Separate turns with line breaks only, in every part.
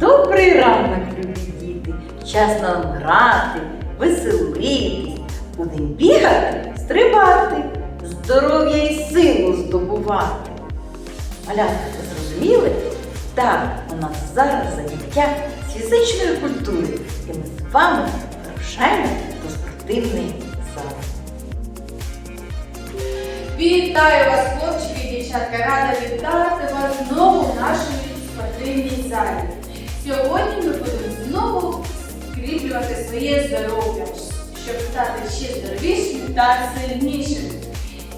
Добрий ранок, любі діти! Час грати, веселитись, будемо бігати, стрибати, здоров'я і силу здобувати. Малятка, ви зрозуміли? Так, у нас зараз заняття з фізичної культури, і ми з вами вирушаємо до спортивної
Вітаю вас, хлопчики і дівчатка! Рада вітати вас знову в нашій спортивній залі. Сьогодні ми будемо знову скріплювати своє здоров'я, щоб стати ще здоровішими та сильнішими.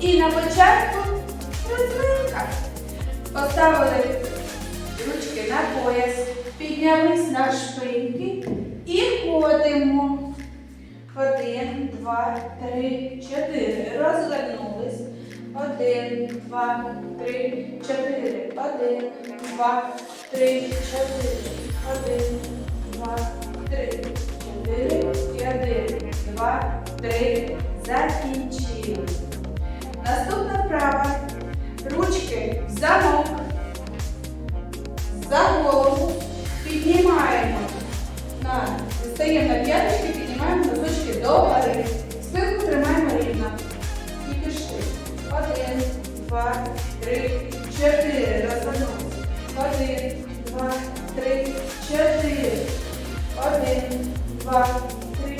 І на початку розвинка. Поставили ручки на пояс, піднялись на шпиньки і ходимо. Один, два, три, чотири. Розвернулись. Один, два, три, чотири. Один, два, три, чотири. Один, два, три, чотири. І один, два, три. Закінчили. Наступна вправа. Ручки в замок. За голову. Піднімаємо на стаємо на п'яточки, піднімаємо носочки до гори. Один, два, три, чотири. Розвернулися. Один, два, три, чотири. Один, два, три,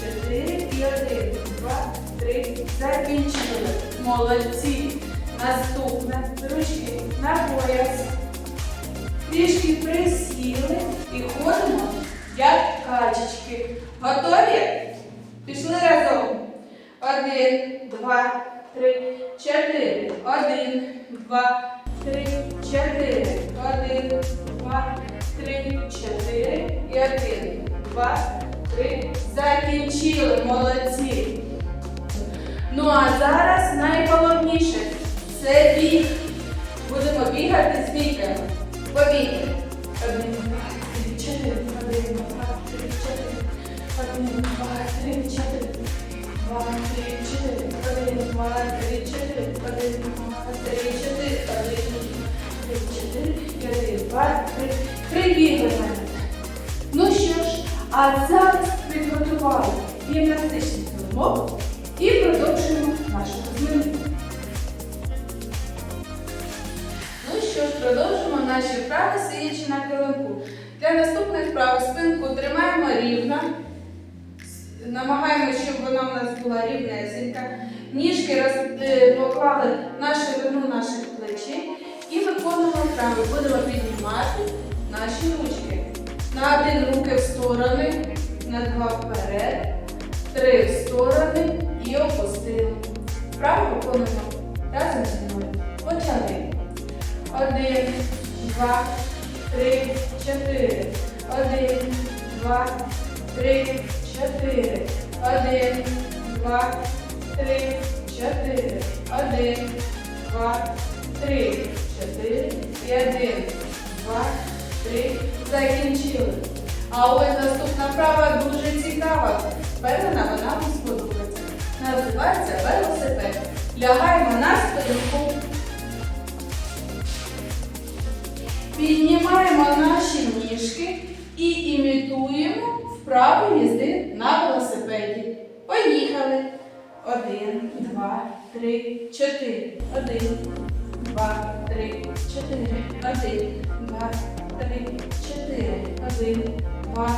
чотири. І один, два, три. Закінчили. Молодці. Наступне. Ручки на пояс. Трішки присіли і ходимо, як качечки. Готові? Пішли разом. Один, два, три, чотири. Один, два, три, чотири. Один, два, три, чотири. І один, два, три. Закінчили. Молодці. Ну а зараз найголовніше це біг. Будемо бігати з бігами. Повітря. Один, два, три, чотири. Один, два, три, чотири. Один, два, три, чотири. Три. Один, два, три, чотири. Один, два, три, чотири. Один, три, чотири. І один, два, три. Прибігли мене. Ну що ж, а зараз підготували гімнастичний килимок і продовжуємо нашу розминку. Ну що ж, продовжимо наші вправи, сидячи на килимку. Для наступної вправи спинку тримаємо рівно. Намагаємося, щоб вона в нас була рівнесенька. Ніжки е, поклали на ширину наших плечей і виконуємо вправи. Будемо піднімати наші ручки. На один руки в сторони, на два вперед, три в сторони і опустили. Вправо виконуємо разом зі мною. Почали. Один, два, три, чотири. Один, два, три, чотири. Один, два, три, чотири. Один, два, три, чотири. І один, два, три. Закінчили. А ось наступна вправа дуже цікава. Впевнена, вона вам сподобається. Називається велосипед. Лягаємо на спинку. Піднімаємо наші ніжки і імітуємо вправу їзди на велосипеді. Поїхали. Один, два, три, чотири. Один, два, три, чотири. Один, два, три, чотири. Один, два,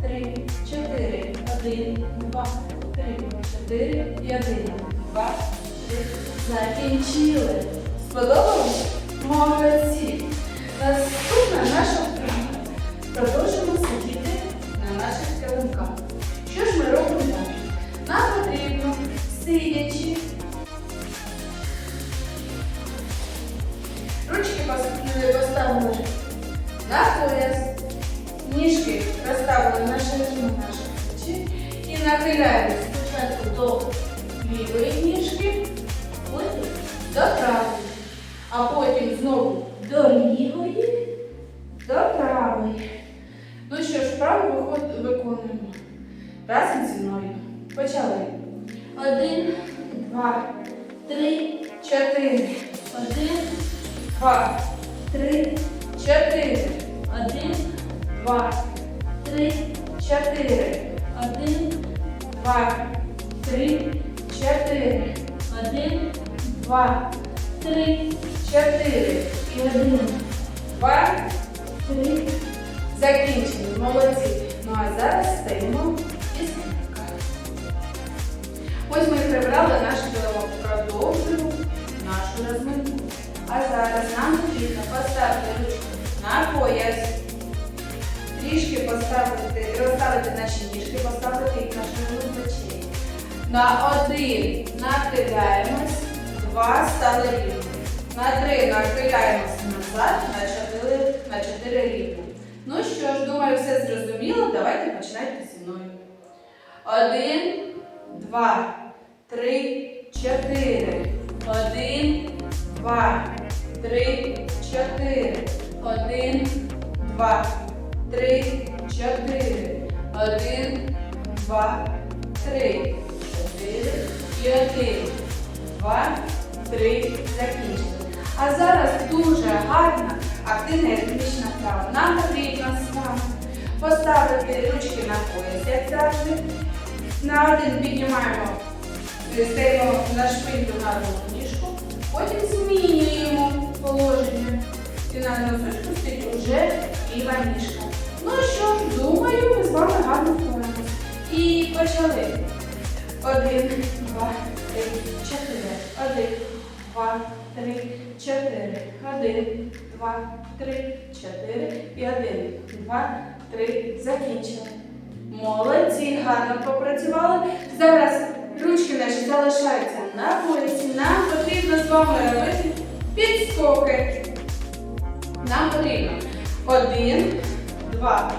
три, чотири. Один, два, три, чотири. І один, два, три. Закінчили. Сподобалось? Молодці. Наступна наша вправа. Продовжимо сидіти на наших килимках. Що ж ми робимо а потім знову до лівої, до правої. Ну що ж, вправо виход- виконуємо разом зі мною. Почали. Один, два, три, чотири,
один,
два,
три,
чотири,
один,
два,
три,
чотири,
один,
два, три, чотири,
один,
два,
три,
чотири один, два,
три.
Закінчили, молодці. Ну а зараз стаємо і скрипка. Ось ми прибрали наш килимок, продовжуємо нашу розминку. А зараз нам потрібно поставити ручку на пояс, трішки поставити, розставити наші ніжки, поставити їх на ширину плечей. На один нахиляємось, два стали рівно. На три нахиляємося назад, на чотири, на чотири рівно. Ну що ж, думаю, все зрозуміло. Давайте починайте зі мною. Один, два, три, чотири. Один, два, три, чотири. Один, два, три, чотири. Один, два, три, чотири і один, два, три. Закінчили. А зараз дуже гарна, активна ритмічна вправа. Нам потрібно з вами поставити ручки на пояс, як завжди. На один піднімаємо, стаємо на шпиньку на другу ніжку, потім змінюємо положення. І на носочку стоїть уже ліва ніжка. Ну що, думаю, ми з вами гарно впораємось. І почали. Один, два, три, чотири. Один, два, три, чотири. Один, два, три, чотири. І один, два, три. Закінчили. Молодці, гарно попрацювали. Зараз ручки наші залишаються на поясі. Нам потрібно з вами робити підскоки. Нам потрібно один, два,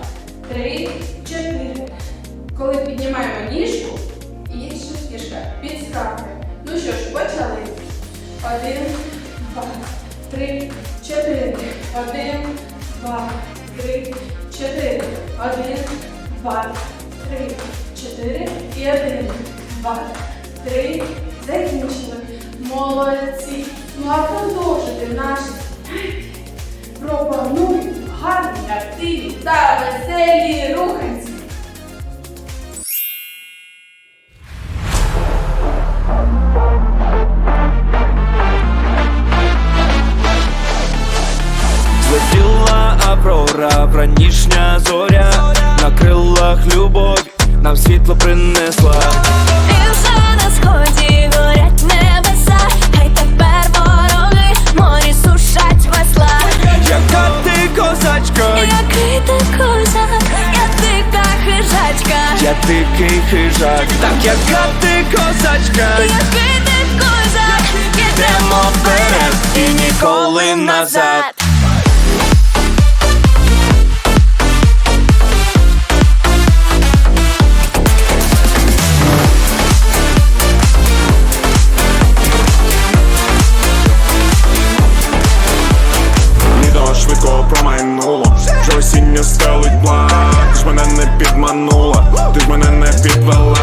три, чотири. Коли піднімаємо ніжку, інша ніжка підскакує. Ну що ж, почали. Один, два, три, чотири. Один, два, три, чотири. Один, два, три, чотири. І один, два, три. Закінчили. Молодці. Ну а продовжити наші пропоную гарні, активні та веселі руханці.
Нам світло принесла.
І вже на сході горять небеса, хай тепер вороги морі сушать весла.
Яка ти козачка,
Який ти козак, я дика хижачка,
я дикий хижак, так яка ти козачка,
який ти козак,
йдемо вперед і ніколи назад.
Осінню стелить блак Ти ж мене не підманула, ти ж мене не підвела.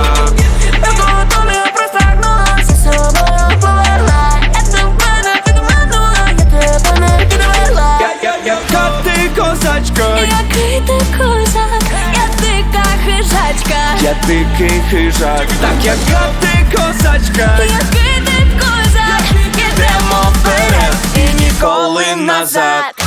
Який ти козак, я дика хижачка,
я дикий хижак, так яка ти козачка,
який ти козак,
йдемо вперед. І ніколи назад.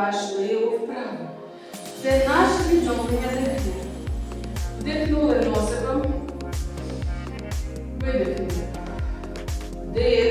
Важливу вправу. Це наше відновлення дихання. Вдихнули носиком, видихнули. Вдих,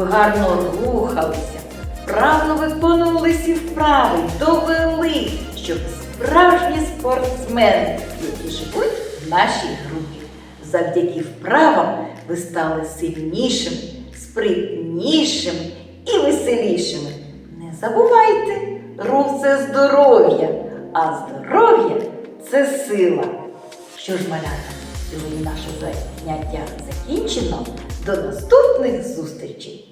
Ви гарно рухалися, вправно виконували всі вправи, довели, що ви справжні спортсмени, які живуть в нашій групі. Завдяки вправам ви стали сильнішими, спритнішими і веселішими. Не забувайте, рух це здоров'я, а здоров'я це сила. Що ж, малята, сьогодні наше заняття закінчено. До наступних зустрічей!